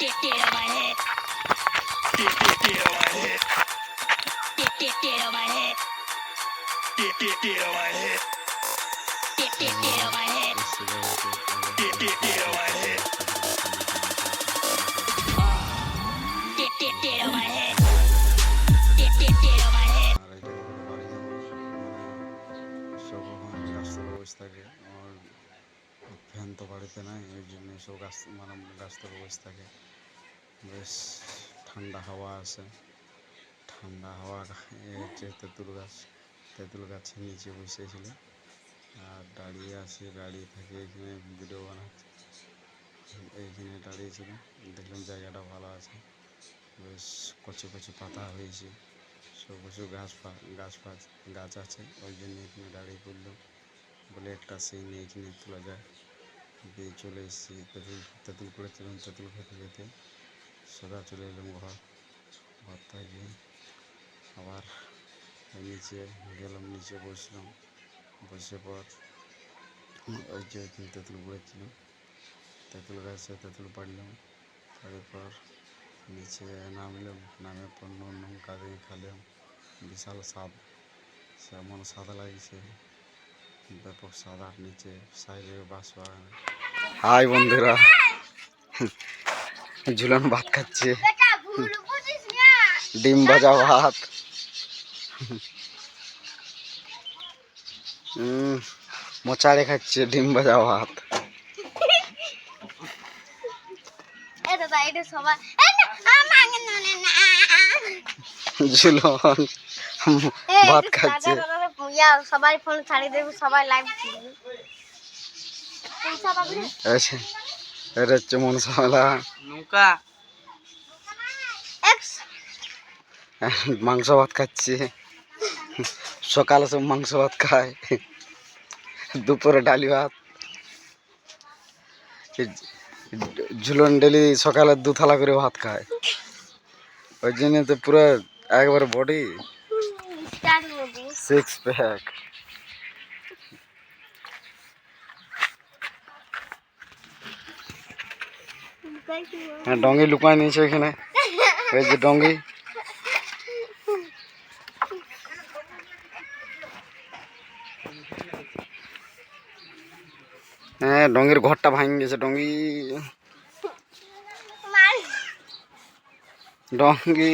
Get get. Get on my head. Get get get on my head. Get get get on my head. Get get get on my head. Get get get on my head. তো বাড়িতে নাই ওই জন্য সব গাছ মানে গাছতলা বসে থাকে বেশ ঠান্ডা হাওয়া আছে। ঠান্ডা হাওয়া হচ্ছে তেঁতুল গাছ, তেঁতুল গাছের নিচে বসেছিল আর দাঁড়িয়ে আছে, দাঁড়িয়ে থেকে এখানে ভিডিও বানাচ্ছে। এইখানে দাঁড়িয়েছিল দেখলাম জায়গাটা ভালো আছে। বেশ কচু কচু পাতা হয়েছে। সব কিছু গাছ গাছ ফাছ গাছ আছে। ওই জন্য এখানে দাঁড়িয়ে পড়লাম। বলে একটা সিন এখানে তোলা যায়। দিয়ে চলে এসেছি তেঁতুল তেঁতুল করেছিলাম তেঁতুল খেতে খেতে সোজা চলে এলাম ঘর। ঘর থেকে আবার নিচে গেলাম, নিচে বসলাম। বসে পর ওই যে তেঁতুল পড়েছিলাম তেঁতুল গাছে তেঁতুল পাড়লাম, পাড়ার পর নিচে নামলাম, নামে পর নুন লঙ্কা দিয়ে খেলাম। বিশাল স্বাদ সেমন স্বাদ লাগছে। ব্যাপক স্বাদ আর নিচে সাইডে বাস বাগান। হাই বন্ধুরা। ঝুলন ভাত খাচ্ছে। ডিম ভাজা ভাত। মোচাড়ে খাচ্ছে ডিম ভাজা ভাত। ঝুলন ভাত খাচ্ছে। ইয়া, সবাই ফোন ছাড়িয়ে দেবে সবাই লাইভ? আছে এটা হচ্ছে মনসাওয়ালা নৌকা। মাংস ভাত খাচ্ছে। সকালে সব মাংস ভাত খায়। দুপুরে ডালি ভাত। ঝুলন ডেলি সকালে দু থালা করে ভাত খায়। ওই জন্য তো পুরো একবার body start Modi six pack হ্যাঁ ডঙ্গি লুকায় নিয়েছে এখানে এই যে ডঙ্গি হ্যাঁ ডঙ্গির ঘরটা ভাঙি গেছে ডঙ্গি মার ডঙ্গি